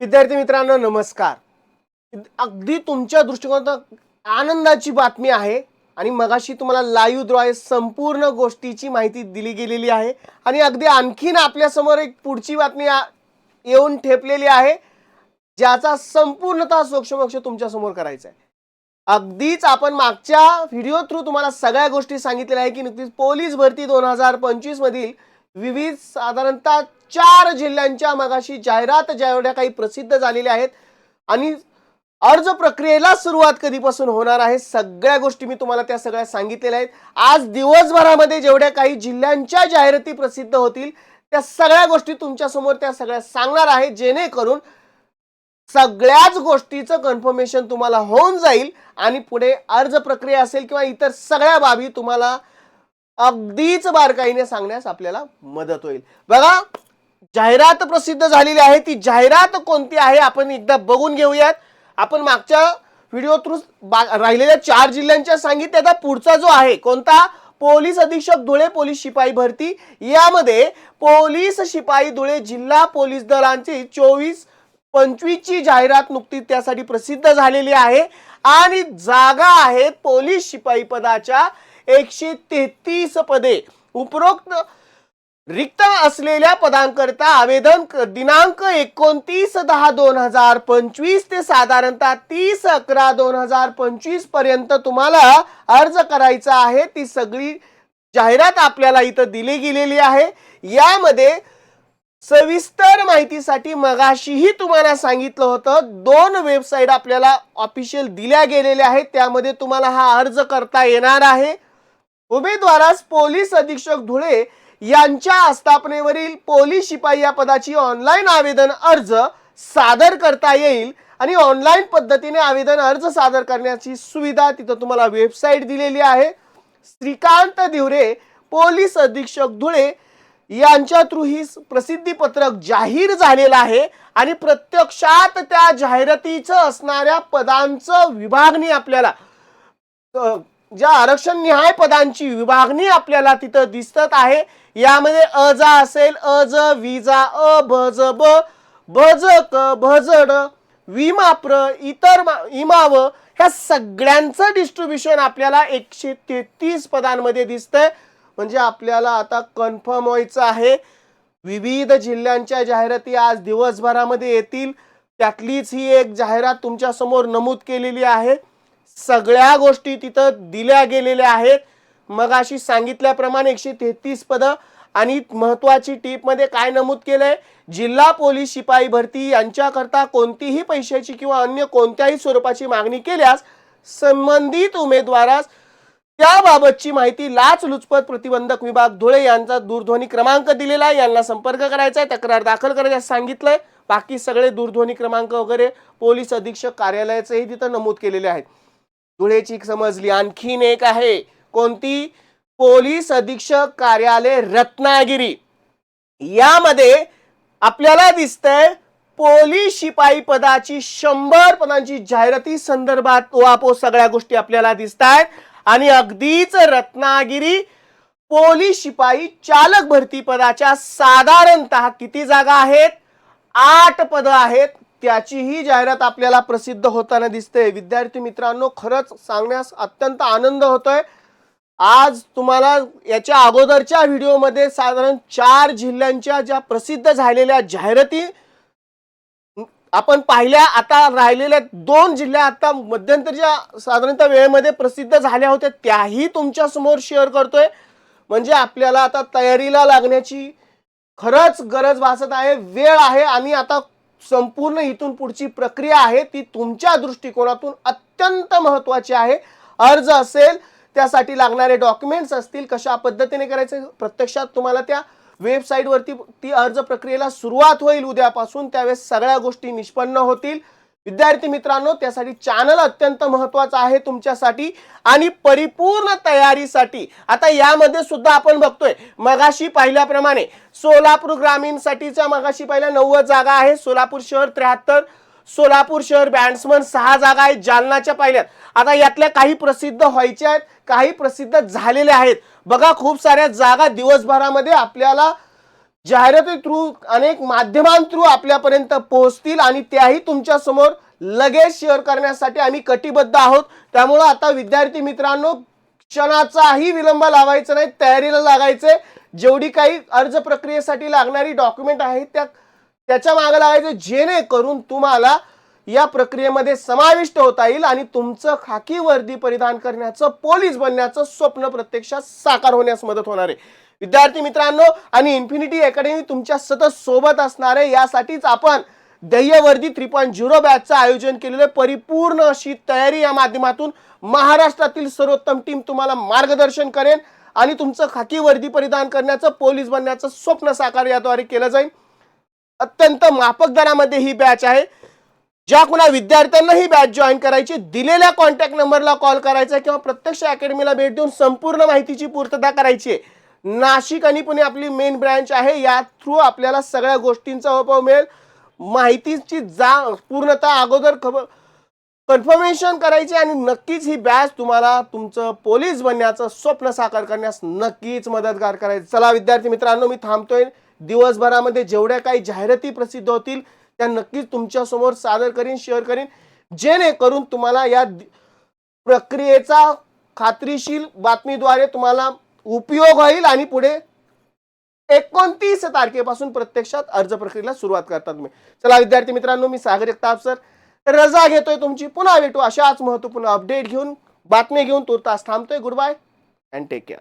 विद्यार्थी मित्रांनो नमस्कार. अगदी तुमच्या दृष्टिकोनात आनंदाची बातमी आहे आणि मगाशी तुम्हाला लाईव्हद्वारे संपूर्ण गोष्टीची माहिती दिली गेलेली आहे आणि अगदी आणखीन आपल्यासमोर एक पुढची बातमी येऊन ठेपलेली आहे ज्याचा संपूर्णतः सोक्षमोक्ष तुमच्यासमोर करायचा आहे. अगदीच आपण मागच्या व्हिडिओ थ्रू तुम्हाला सगळ्या गोष्टी सांगितलेल्या आहे की नुकतीच पोलीस भरती दोन हजार पंचवीसमधील विविध साधारणतः चार जिल्ह्यांच्या मगाशी जाहिरात जेवढ्या काही प्रसिद्ध झालेल्या आहेत. आणि अर्ज प्रक्रियेला सुरुवात कधीपासून होणार आहे सगळ्या गोष्टी मी तुम्हाला त्या सगळ्या सांगितलेल्या आहेत. आज दिवसभरामध्ये जेवढ्या काही जिल्ह्यांच्या जाहिराती प्रसिद्ध होतील त्या सगळ्या गोष्टी तुमच्यासमोर त्या सगळ्या सांगणार आहे. जेणेकरून सगळ्याच गोष्टीचं कन्फर्मेशन तुम्हाला होऊन जाईल आणि पुढे अर्ज प्रक्रिया असेल किंवा इतर सगळ्या बाबी तुम्हाला अगदीच बारकाईने सांगण्यास आपल्याला मदत होईल. बघा जाहिरात प्रसिद्ध झालेली आहे. ती जाहिरात कोणती आहे आपण एकदा बघून घेऊयात. आपण मागच्या व्हिडिओ थ्रू राहिलेल्या चार जिल्ह्यांच्या सांगितले आता पुढचा जो आहे कोणता? पोलीस अधीक्षक धुळे पोलीस शिपाई भरती. यामध्ये पोलीस शिपाई धुळे जिल्हा पोलीस दलांची चोवीस पंचवीसची जाहिरात नुकतीच त्यासाठी प्रसिद्ध झालेली आहे. आणि जागा आहेत पोलीस शिपाई पदाच्या एकशे तेहतीस पदे. उपरोक्त रिक्त असलेल्या पदांकरता आवेदन क- दिनांक एकोणतीस दहा दोन हजार पंचवीस ते साधारणतः तीस अकरा दोन हजार पंचवीसपर्यंत तुम्हाला अर्ज करायचा आहे. ती सगळी जाहिरात आपल्याला इथं दिली गेलेली आहे. यामध्ये सविस्तर माहितीसाठी मगाशीही तुम्हाला सांगितलं होतं. दोन वेबसाईट आपल्याला ऑफिशियल दिल्या गेलेल्या आहेत. त्यामध्ये तुम्हाला हा अर्ज करता येणार आहे. उमेदवारास पोलीस अधीक्षक धुळे यांच्या आस्थापनेवरील पोलीस शिपाई या पदाची ऑनलाईन आवेदन अर्ज सादर करता येईल आणि ऑनलाईन पद्धतीने आवेदन अर्ज सादर करण्याची सुविधा तिथं तुम्हाला वेबसाईट दिलेली आहे. श्रीकांत दिवरे पोलीस अधीक्षक धुळे यांच्या थ्रू ही प्रसिद्धी पत्रक जाहीर झालेलं आहे आणि प्रत्यक्षात त्या जाहिरातीचं असणाऱ्या पदांचं विभागणी आपल्याला ज्या आरक्षण निहाय पदांची विभागणी आपल्याला तिथं दिसत आहे यामध्ये अ जा असेल अ ज विजा अ भ ज ब ब ज क भ ज ड विमाप्र इतर मा- इमाव ह्या सगळ्यांचं डिस्ट्रीब्युशन आपल्याला एकशे तेहतीस पदांमध्ये दिसतंय. म्हणजे आपल्याला आता कन्फर्म व्हायचं आहे. विविध जिल्ह्यांच्या जाहिराती आज दिवसभरामध्ये येतील. त्यातलीच ही एक जाहिरात तुमच्यासमोर नमूद केलेली आहे. सगळ्या गोष्टी तिथं दिल्या गेलेल्या आहेत. मग अशी सांगितल्याप्रमाणे एकशे तेहतीस पदं. आणि महत्वाची टीपमध्ये काय नमूद केलंय? जिल्हा पोलीस शिपाई भरती यांच्याकरता कोणतीही पैशाची किंवा अन्य कोणत्याही स्वरूपाची मागणी केल्यास संबंधित उमेदवारास त्याबाबतची माहिती लाच लुचपत प्रतिबंधक विभाग धुळे यांचा दूरध्वनी क्रमांक दिलेला आहे. यांना संपर्क करायचा आहे. तक्रार दाखल करायचं सांगितलंय. बाकी सगळे दूरध्वनी क्रमांक वगैरे पोलीस अधीक्षक कार्यालयाचेही तिथं नमूद केलेले आहेत. धुळेची समजली. आणखीन एक आहे. कोणती? पोलीस अधीक्षक कार्यालय रत्नागिरी. यामध्ये आपल्याला दिसतंय पोलीस शिपाई पदाची शंभर पदांची जाहिराती संदर्भात वापो सगळ्या गोष्टी आपल्याला दिसत आहेत आणि अगदीच रत्नागिरी पोलीस शिपाई चालक भरती पदाच्या साधारणतः किती जागा आहेत? आठ पदं आहेत. त्याचीही जाहिरात आपल्याला प्रसिद्ध होताना दिसते. विद्यार्थी मित्रांनो खरंच सांगण्यास अत्यंत आनंद होतोय. आज तुम्हाला याच्या अगोदरच्या व्हिडिओमध्ये साधारण चार जिल्ह्यांच्या ज्या प्रसिद्ध झालेल्या जाहिराती आपण पाहिल्या. आता राहिलेल्या दोन जिल्ह्या आता मध्यंतरच्या साधारणतः वेळेमध्ये प्रसिद्ध झाल्या होत्या. त्याही तुमच्यासमोर शेअर करतोय. म्हणजे आपल्याला आता तयारीला लागण्याची खरंच गरज भासत आहे. वेळ आहे आणि आता संपूर्ण इथून पुढची प्रक्रिया आहे ती तुमच्या दृष्टिकोनातून अत्यंत महत्वाची आहे. अर्ज असेल त्यासाठी लागणारे डॉक्युमेंट्स असतील कशा पद्धतीने करायचे प्रत्यक्षात तुम्हाला त्या वेबसाईटवरती ती अर्ज प्रक्रियेला सुरुवात होईल उद्यापासून त्यावेळेस सगळ्या गोष्टी निष्पन्न होतील. विद्यार्थी मित्रांनो त्यासाठी चॅनल अत्यंत महत्वाचं आहे तुमच्यासाठी आणि परिपूर्ण तयारीसाठी. आता यामध्ये सुद्धा आपण बघतोय मगाशी पाहिल्याप्रमाणे सोलापूर ग्रामीणसाठीच्या मगाशी पहिल्या नव्वद जागा आहे सोलापूर शहर त्र्याहत्तर सोलापूर शहर बॅट्समन सहा जागा आहेत जालनाच्या पाहिल्यात. आता यातल्या काही प्रसिद्ध व्हायच्या आहेत काही प्रसिद्ध झालेल्या आहेत. बघा खूप साऱ्या जागा दिवसभरामध्ये आपल्याला जाहिराती थ्रू अनेक माध्यमांथ्रू आपल्यापर्यंत पोहोचतील आणि त्याही तुमच्यासमोर लगेच शेअर करण्यासाठी आम्ही कटिबद्ध आहोत. त्यामुळं आता विद्यार्थी मित्रांनो क्षणाचाही विलंब लावायचा नाही तयारीला लागायचे जेवढी काही अर्ज प्रक्रियेसाठी लागणारी डॉक्युमेंट आहेत त्या त्याच्यामागे लागायचं जेणेकरून तुम्हाला या प्रक्रियेमध्ये समाविष्ट होता येईल आणि तुमचं खाकी वर्दी परिधान करण्याचं पोलीस बनण्याचं स्वप्न प्रत्यक्षात साकार होण्यास मदत होणार आहे. विद्यार्थी मित्रांनो आणि इन्फिनिटी अकॅडमी तुमच्या सतत सोबत असणार आहे. यासाठीच आपण ध्येयवर्दी थ्री पॉईंट झिरो बॅचचं आयोजन केलेलं आहे. परिपूर्ण अशी तयारी या माध्यमातून महाराष्ट्रातील सर्वोत्तम टीम तुम्हाला मार्गदर्शन करेन आणि तुमचं खाकी वर्दी परिधान करण्याचं पोलीस बनण्याचं स्वप्न साकार याद्वारे केलं जाईल. अत्यंत माफक दरामध्ये ही बॅच आहे. ज्या कुणा विद्यार्थ्यांना ही बॅच जॉईन करायची दिलेल्या कॉन्टॅक्ट नंबरला कॉल करायचा किंवा प्रत्यक्ष अकॅडमीला भेट देऊन संपूर्ण माहितीची पूर्तता करायची आहे. नाशिक आणि पुणे आपली मेन ब्रँच आहे. या थ्रू आपल्याला सगळ्या गोष्टींचा अनुभव मिळेल. माहितीची जा पूर्णतः अगोदर खबर कन्फर्मेशन करायची आणि नक्कीच ही बॅच तुम्हाला तुमचं पोलीस बनण्याचं स्वप्न साकार करण्यास नक्कीच मदतगार करायचं. चला विद्यार्थी मित्रांनो मी थांबतोय. दिवसभरामध्ये जेवढ्या काही जाहिराती प्रसिद्ध होतील त्या नक्कीच तुमच्यासमोर सादर करीन शेअर करीन. जेणेकरून तुम्हाला या प्रक्रियेचा खात्रीशील बातमीद्वारे तुम्हाला उपयोग होईल आणि पुढे एकोणतीस तारखेपासून प्रत्यक्षात अर्ज प्रक्रियेला सुरुवात करता तुम्ही. चला विद्यार्थी मित्रांनो मी सागर जगताप सर रजा घेतोय तुमची. पुन्हा भेटू अशाच महत्त्वपूर्ण अपडेट घेऊन बातमी घेऊन तुर्तास थांबतोय. Good bye and take care